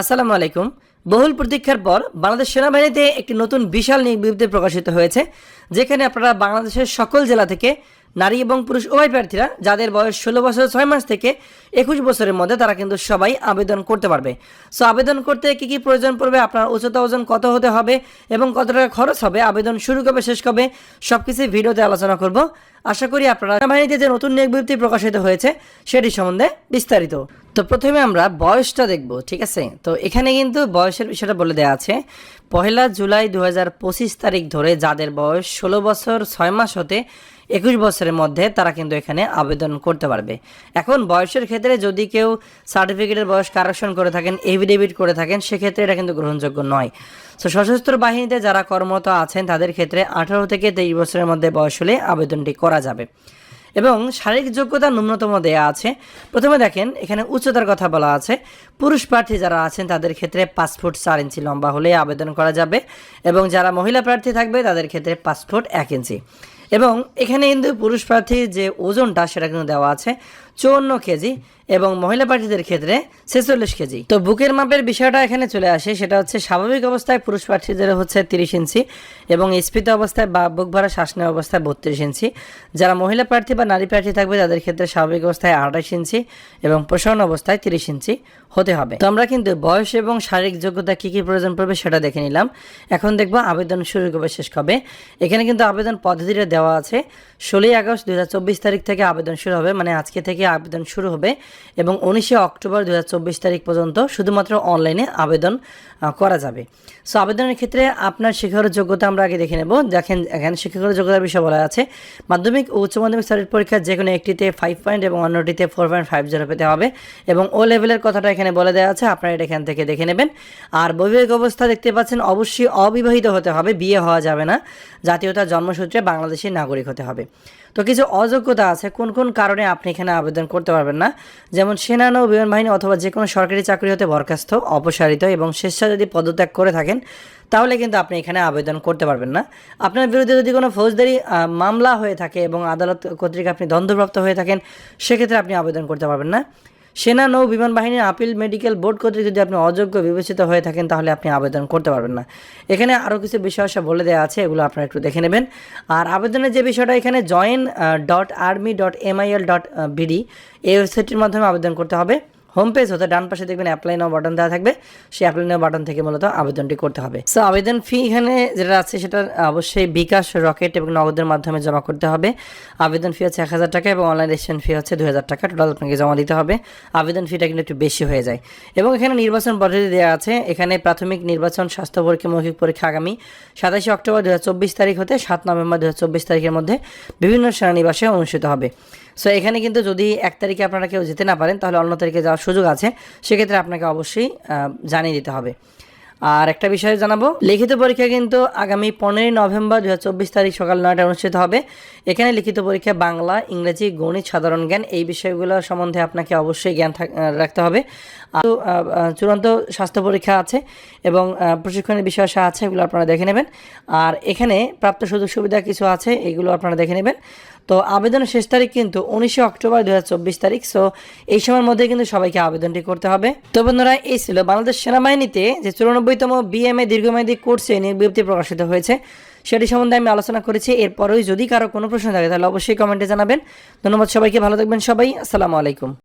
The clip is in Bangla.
আসসালামু আলাইকুম। বহুল প্রতীক্ষার পর বাংলাদেশ সেনাবাহিনীতে একটি নতুন বিশাল নিয়োগ প্রকাশিত হয়েছে, যেখানে আপনারা বাংলাদেশের সকল জেলা থেকে নারী এবং পুরুষ উভয় প্রার্থীরা, যাদের বয়স ষোলো বছর ছয় মাস থেকে একুশ বছরের মধ্যে, তারা কিন্তু সবাই আবেদন করতে পারবে। সো আবেদন করতে কি কি প্রয়োজন পড়বে, আপনার উচ্চতা ওজন কত হতে হবে এবং কত টাকা খরচ হবে, আবেদন শুরু কবে, শেষ কবে সব কিছু ভিডিওতে আলোচনা করব। আশা করি আপনারা সেনাবাহিনীতে যে নতুন নিয়োগ বিজ্ঞপ্তি প্রকাশিত হয়েছে, সেটি সম্বন্ধে বিস্তারিত। তো প্রথমে আমরা বয়সটা দেখব, ঠিক আছে? তো এখানে কিন্তু বয়সের বিষয়টা বলে দেওয়া আছে। পহেলা জুলাই দু হাজার পঁচিশ তারিখ ধরে যাদের বয়স ষোলো বছর ছয় মাস হতে একুশ বছরের মধ্যে তারা কিন্তু এখানে আবেদন করতে পারবে। এখন বয়সের ক্ষেত্রে যদি কেউ সার্টিফিকেটের বয়স কারেকশন করে থাকেন এভিডেভিট করে থাকেন, সেক্ষেত্রে এটা কিন্তু গ্রহণযোগ্য নয়। তো সশস্ত্র বাহিনীতে যারা কর্মরত আছেন, তাদের ক্ষেত্রে আঠারো থেকে তেইশ বছরের মধ্যে বয়স হলে আবেদনটি করা যাবে। এবং শারীরিক যোগ্যতা ন্যূনতম দেয়া আছে। প্রথমে দেখেন, এখানে উচ্চতার কথা বলা আছে। পুরুষ প্রার্থী যারা আছেন, তাদের ক্ষেত্রে পাঁচ ফুট চার ইঞ্চি লম্বা হলে আবেদন করা যাবে এবং যারা মহিলা প্রার্থী থাকবে, তাদের ক্ষেত্রে পাঁচ ফুট এক ইঞ্চি। এবং এখানে কিন্তু পুরুষ প্রার্থীর যে ওজনটা, সেটা কিন্তু দেওয়া আছে চৌন্ন কেজি। এবং মহিলা প্রার্থীদের ক্ষেত্রে ছেচল্লিশ কেজি। তো বুকের মাপের বিষয়টা এখানে চলে আসে, সেটা হচ্ছে স্বাভাবিক অবস্থায় পুরুষ প্রার্থীদের হচ্ছে তিরিশ ইঞ্চি এবং স্ফীত অবস্থায় বা বুক ভরা শ্বাস নেওয়া অবস্থায় বত্রিশ ইঞ্চি। যারা মহিলা প্রার্থী বা নারী প্রার্থী থাকবে, তাদের ক্ষেত্রে স্বাভাবিক অবস্থায় আঠাশ ইঞ্চি এবং প্রসারণ অবস্থায় তিরিশ ইঞ্চি হতে হবে। তো আমরা কিন্তু বয়স এবং শারীরিক যোগ্যতা কী কী প্রয়োজন পড়বে সেটা দেখে নিলাম। এখন দেখব আবেদন শুরু কবে শেষ কবে। এখানে কিন্তু আবেদন পদ্ধতিটা দেওয়া আছে। ষোলোই আগস্ট দু হাজার চব্বিশ তারিখ থেকে আবেদন শুরু হবে মানে আজকে থেকে আবেদন শুরু হবে। এবং উনিশে অক্টোবর দুই হাজার চব্বিশ তারিখ পর্যন্ত শুধুমাত্র অনলাইনে আবেদন করা যাবে। সো আবেদনের ক্ষেত্রে আপনার শিক্ষাগত যোগ্যতা আমরা আগে দেখে নেব। দেখেন, এখানে শিক্ষাগত যোগ্যতার বিষয় বলা আছে। মাধ্যমিক ও উচ্চ মাধ্যমিক সার্টিফিকেট পরীক্ষার যে কোনো একটিতে ফাইভ পয়েন্ট এবং অন্যটিতে ফোর পয়েন্ট ফাইভ জিরো পেতে হবে এবং ও লেভেলের কথাটা এখানে বলে দেওয়া আছে, আপনারা এটা এখান থেকে দেখে নেবেন। আর বৈবাহিক অবস্থা দেখতে পাচ্ছেন, অবশ্যই অবিবাহিত হতে হবে, বিয়ে হওয়া যাবে না। জাতীয়তা জন্মসূত্রে বাংলাদেশের নাগরিক হতে হবে। তো কিছু অযোগ্যতা আছে, কোন কোন কারণে আপনি এখানে আবেদন করতে পারবেন না? যেমন সেনা নৌ বিমান বাহিনী অথবা যে কোনো সরকারি চাকরি হতে বরখাস্ত, অপসারিত এবং স্বেচ্ছা যদি পদত্যাগ করে থাকেন, তাহলে কিন্তু আপনি এখানে আবেদন করতে পারবেন না। আপনার বিরুদ্ধে যদি কোনো ফৌজদারি মামলা হয়ে থাকে এবং আদালত কর্তৃক আপনি দ্বন্দ্বপ্রাপ্ত হয়ে থাকেন, সেক্ষেত্রে আপনি আবেদন করতে পারবেন না। সেনা, নৌ বিমান বাহিনীর আপিল মেডিকেল বোর্ড কর্তৃক যদি আপনি অযোগ্য বিবেচিত হয়ে থাকেন, তাহলে আপনি আবেদন করতে পারবেন না। এখানে আরও কিছু বিষয় বলে দেওয়া আছে, এগুলো আপনারা একটু দেখে নেবেন। আর আবেদনের যে বিষয়টা, এখানে join dot army dot MIL dot BD এই ওয়েবসাইটটির মাধ্যমে আবেদন করতে হবে। হোম পেজ হতে ডান পাশে দেখবেন অ্যাপ্লাই নাও বাটন দেওয়া থাকবে। সেই অ্যাপ্লাই নাও বাটন থেকে মূলত আবেদনটি করতে হবে। সো আবেদন ফি এখানে যেটা আছে সেটা অবশ্যই বিকাশ রকেট এবং নগদের মাধ্যমে জমা করতে হবে। আবেদন ফি হচ্ছে এক হাজার টাকা এবং অনলাইন রেজিস্ট্রেশন ফি হচ্ছে দুই হাজার টাকা। টোটাল আপনাকে জমা দিতে হবে। আবেদন ফিটা কিন্তু একটু বেশি হয়ে যায়। এবং এখানে নির্বাচন পদ্ধতি দেওয়া আছে। এখানে প্রাথমিক নির্বাচন, স্বাস্থ্য পরীক্ষা, মৌখিক পরীক্ষা আগামী সাতাশে অক্টোবর দু হাজার চব্বিশ তারিখ হতে সাত নভেম্বর দু হাজার চব্বিশ তারিখের মধ্যে বিভিন্ন সেনানিবাসে অনুষ্ঠিত হবে। সো এখানে কিন্তু যদি এক তারিখে আপনারা কেউ যেতে না পারেন, তাহলে অন্য তারিখে যাওয়ার সুযোগ আছে, সেক্ষেত্রে আপনাকে অবশ্যই জানিয়ে দিতে হবে। আর একটা বিষয় জানাব, লিখিত পরীক্ষা কিন্তু আগামী পনেরোই নভেম্বর দু হাজার চব্বিশ তারিখ সকাল নয়টায় অনুষ্ঠিত হবে। এখানে লিখিত পরীক্ষা বাংলা, ইংরেজি, গণিত, সাধারণ জ্ঞান এই বিষয়গুলো সম্বন্ধে আপনাকে অবশ্যই জ্ঞান রাখতে হবে। আর চূড়ান্ত স্বাস্থ্য পরীক্ষা আছে এবং প্রশিক্ষণের বিষয় আছে, এগুলো আপনারা দেখে নেবেন। আর এখানে প্রাপ্ত সুযোগ সুবিধা কিছু আছে, এগুলো আপনারা দেখে নেবেন। তো আবেদনের শেষ তারিখ কিন্তু উনিশে অক্টোবর দুই হাজার চব্বিশ তারিখ সো এই সময়ের মধ্যে কিন্তু সবাইকে আবেদনটি করতে হবে। তো বন্ধুরা, এই ছিল বাংলাদেশ সেনাবাহিনীতে যে চুরানব্বইতম বিএমএ দীর্ঘমেয়াদী কোর্সে নিয়োগ বিজ্ঞপ্তি প্রকাশিত হয়েছে, সেটি সম্বন্ধে আমি আলোচনা করেছি। এরপরেও যদি কারও কোনো প্রশ্ন থাকে, তাহলে অবশ্যই কমেন্টে জানাবেন। ধন্যবাদ সবাইকে, ভালো থাকবেন সবাই। আসসালামু আলাইকুম।